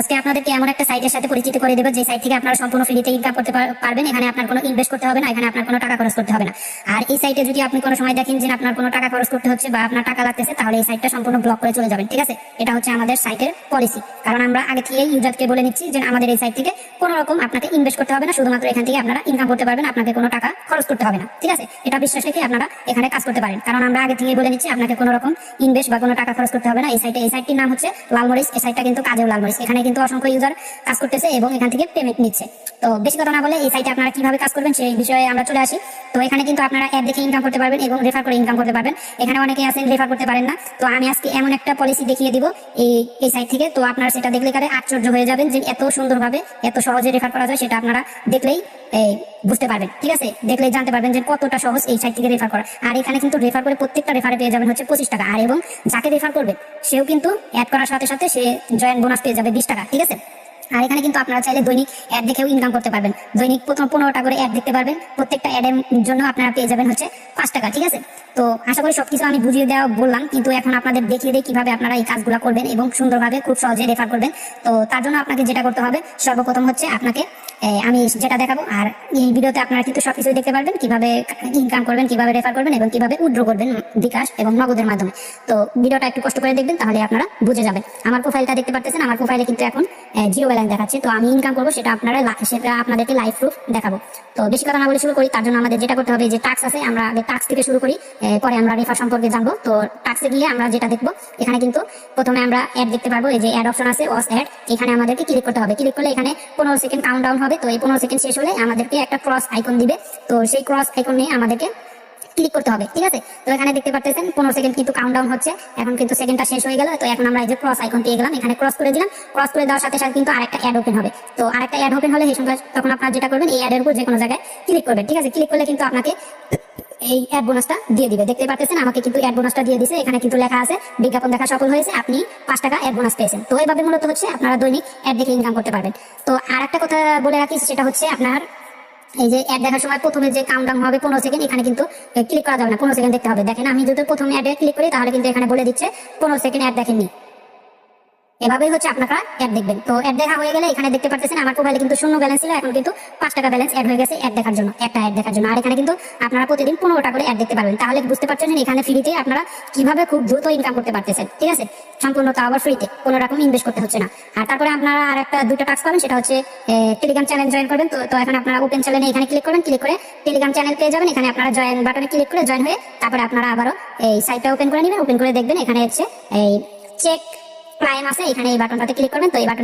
আজকে আপনাদেরকে এমন একটা সাইটের সাথে পরিচিত করে দেবো, যে সাইট থেকে আপনারা সম্পূর্ণ ফ্রিতে ইনকাম করতে পারবেন। এখানে আপনার কোনো ইনভেস্ট করতে হবে না, এখানে আপনার কোনো টাকা খরচ করতে হবে না। আর এই সাইটে যদি আপনি কোনো সময় দেখেন যে আপনার কোনো টাকা খরচ করতে হচ্ছে বা আপনার টাকা লাগতেছে, তাহলে এই সাইটটা সম্পূর্ণ ব্লক করে চলে যাবেন, ঠিক আছে? এটা হচ্ছে আমাদের সাইটের পলিসি কারণ আমরা আগে থেকে ইউজারকে বলে নিচ্ছি যে আমাদের এই সাইট থেকে কোনো রকম আপনাকে ইনভেস্ট করতে হবে না, শুধুমাত্র এখান থেকে আপনারা ইনকাম করতে পারবেন, আপনাকে কোনো টাকা খরচ করতে হবে না, ঠিক আছে? এটা বিশ্বাস রেখে আপনারা এখানে কাজ করতে পারেন। কারণ আমরা আগে থেকে বলে নিচ্ছি, আপনাকে কোনো রকম ইনভেস্ট বা কোনো টাকা খরচ করতে হবে না। এই সাইটে এই সাইটটির নাম হচ্ছে লালমরিচ, এই সাইটটা কিন্তু কাজেও লালমরিচ। এখানে কিন্তু অসংখ্য ইউজার কাজ করতেছে এবং এখান থেকে পেমেন্ট নিচ্ছে। তো বেশি কথা না বলে এই সাইটে আপনারা কীভাবে কাজ করবেন সেই বিষয়ে আমরা চলে আসি। তো এখানে কিন্তু আপনারা অ্যাপ দেখে ইনকাম করতে পারবেন এবং রেফার করে ইনকাম করতে পারবেন। এখানে অনেকে আছেন রেফার করতে পারেন না। তো আমি আজকে এমন একটা পলিসি দেখিয়ে দিব এই এই সাইট থেকে। তো আপনারা সেটা দেখলে কারে আশ্চর্য হয়ে যাবেন যে এত সুন্দরভাবে, এত সহজে রেফার করা যায় সেটা আপনারা দেখলেই বুঝতে পারবেন। ঠিক আছে? দেখলেই জানতে পারবেন যে কতটা সহজ এই সাইট থেকে রেফার করা। আর এখানে কিন্তু রেফার করে প্রত্যেকটা রেফারে পেয়ে যাবেন হচ্ছে পঁচিশ টাকা। আর এবং যাকে রেফার করবে, সেও কিন্তু অ্যাড করার সাথে সাথে সে জয়েন্ট বোনাস পেয়ে যাবে বিশ ঠিক আছে? আর এখানে কিন্তু আপনারা চাইলে দৈনিক অ্যাড দেখেও ইনকাম করতে পারবেন। দৈনিক প্রথম পনেরোটা করে অ্যাড দেখতে পারবেন। প্রত্যেকটা অ্যাডের জন্য আপনারা পেয়ে যাবেন হচ্ছে পাঁচ টাকা, ঠিক আছে? তো আশা করি সবকিছু আমি বুঝিয়ে দেওয়া বললাম, কিন্তু এখন আপনাদের দেখিয়ে দিই কীভাবে আপনারা এই কাজগুলো করবেন এবং সুন্দরভাবে খুব সহজে রেফার করবেন। তো তার জন্য আপনাকে যেটা করতে হবে, সর্বপ্রথম হচ্ছে আপনাকে আমি যেটা দেখাবো, আর এই ভিডিওতে আপনারা কিন্তু সবকিছু দেখতে পারবেন, কীভাবে ইনকাম করবেন, কীভাবে রেফার করবেন এবং কীভাবে উইথড্র করবেন বিকাশ এবং নগদের মাধ্যমে। তো ভিডিওটা একটু কষ্ট করে দেখবেন, তাহলে আপনারা বুঝে যাবেন। আমার প্রোফাইলটা দেখতে পারতেছেন, আমার প্রোফাইলে কিন্তু এখন জিরো ব্যালেন্স দেখাচ্ছে। তো আমি ইনকাম করব, সেটা আপনারা সেটা আপনাদেরকে লাইভ প্রুফ দেখাবো। তো বেশি কথা না বলে শুরু করি, তার জন্য আমাদের যেটা করতে হবে যে টাক্স আছে, আমরা আগে টাক্স থেকে শুরু করি পরে আমরা রেফার সম্পর্কে জানব। তো টাক্সে গিয়ে আমরা যেটা দেখব, এখানে কিন্তু প্রথমে আমরা অ্যাড দেখতে পারব, এই যে অ্যাড অপশন আছে ওয়াস অ্যাড এখানে আমাদেরকে ক্লিক করতে হবে। ক্লিক করলে এখানে পনেরো সেকেন্ড কাউন্ট ডাউন হবে। তো এই পনেরো সেকেন্ড শেষ হলে আমাদেরকে একটা ক্রস আইকন দিবে। তো সেই ক্রস আইকন নিয়ে আমাদেরকে ক্লিক করতে হবে, ঠিক আছে? তো এখানে দেখতে পাচ্ছেন পনেরো সেকেন্ড কিন্তু কাউন্ট ডাউন হচ্ছে। এখন কিন্তু সেকেন্ডটা শেষ হয়ে গেল। তো এখন আমরা এই যে ক্রস আইকন পেয়ে গেলাম, এখানে ক্রস করে দিলাম। ক্রস করে দেওয়ার সাথে সাথে কিন্তু আরেকটা অ্যাড ওপেন হবে। তো আরেকটা অ্যাড ওপেন হলে এই সময় তখন আপনারা যেটা করবেন, এই অ্যাডের উপর যে কোনো জায়গায় ক্লিক করবেন, ঠিক আছে? ক্লিক করলে কিন্তু আপনাকে এই অ্যাড বোনাসটা দিয়ে দিবে। দেখতে পাচ্ছেন আমাকে কিন্তু অ্যাড বোনাসটা দিয়ে দিছে। এখানে কিন্তু লেখা আছে, বিজ্ঞাপন দেখা সফল হয়েছে, আপনি পাঁচ টাকা অ্যাড বোনাস পেয়েছেন। তো এইভাবে মূলত হচ্ছে আপনারা দৈনিক অ্যাড দেখে ইনকাম করতে পারবেন। তো আর একটা কথা বলে রাখি, সেটা হচ্ছে আপনার এই যে অ্যাড দেখার সময় প্রথমে যে কাউন্টডাউন হবে পনেরো সেকেন্ড এখানে কিন্তু ক্লিক করা যাবে না, পনেরো সেকেন্ড দেখতে হবে। দেখেন, আমি যদি প্রথমে অ্যাডে ক্লিক করি, তাহলে কিন্তু এখানে বলে দিচ্ছে, পনেরো সেকেন্ড অ্যাড দেখেননি। এভাবেই হচ্ছে আপনারা অ্যাড দেখবেন। তো অ্যাড দেখা হয়ে গেলে এখানে দেখতে পাচ্ছেন আমার মোবাইলে কিন্তু শূন্য ব্যালেন্স ছিল, এখন কিন্তু পাঁচ টাকা ব্যালেন্স অ্যাড হয়ে গেছে অ্যাড দেখার জন্য, একটা অ্যাড দেখার জন্য। আর এখানে কিন্তু আপনারা প্রতিদিন পনেরোটা করে অ্যাড দেখতে পারবেন। তাহলে বুঝতে পারছেন এখানে ফ্রিতে আপনারা কীভাবে খুব দ্রুত ইনকাম করতে পারতেছেন, ঠিক আছে? সম্পূর্ণ তা আবার ফ্রিতে কোনো রকম ইনভেস্ট করতে হচ্ছে না। আর তারপরে আপনারা আর একটা দুটো টাস্ক পাবেন, সেটা হচ্ছে টেলিগ্রাম চ্যানেল জয়েন করবেন। তো তো এখন আপনারা ওপেন চ্যানেলে এখানে ক্লিক করবেন ক্লিক করে টেলিগ্রাম চ্যানেল পেয়ে যাবেন। এখানে আপনারা জয়েন বাটনে ক্লিক করে জয়েন হয়ে তারপরে আপনারা আবারও এই সাইটটা ওপেন করে নেবেন। ওপেন করে দেখবেন, এখানে হচ্ছে এই চেক ক্লাইম আছে এখানে এই বাটনটাতে ক্লিক করবেন তো এই বাটনে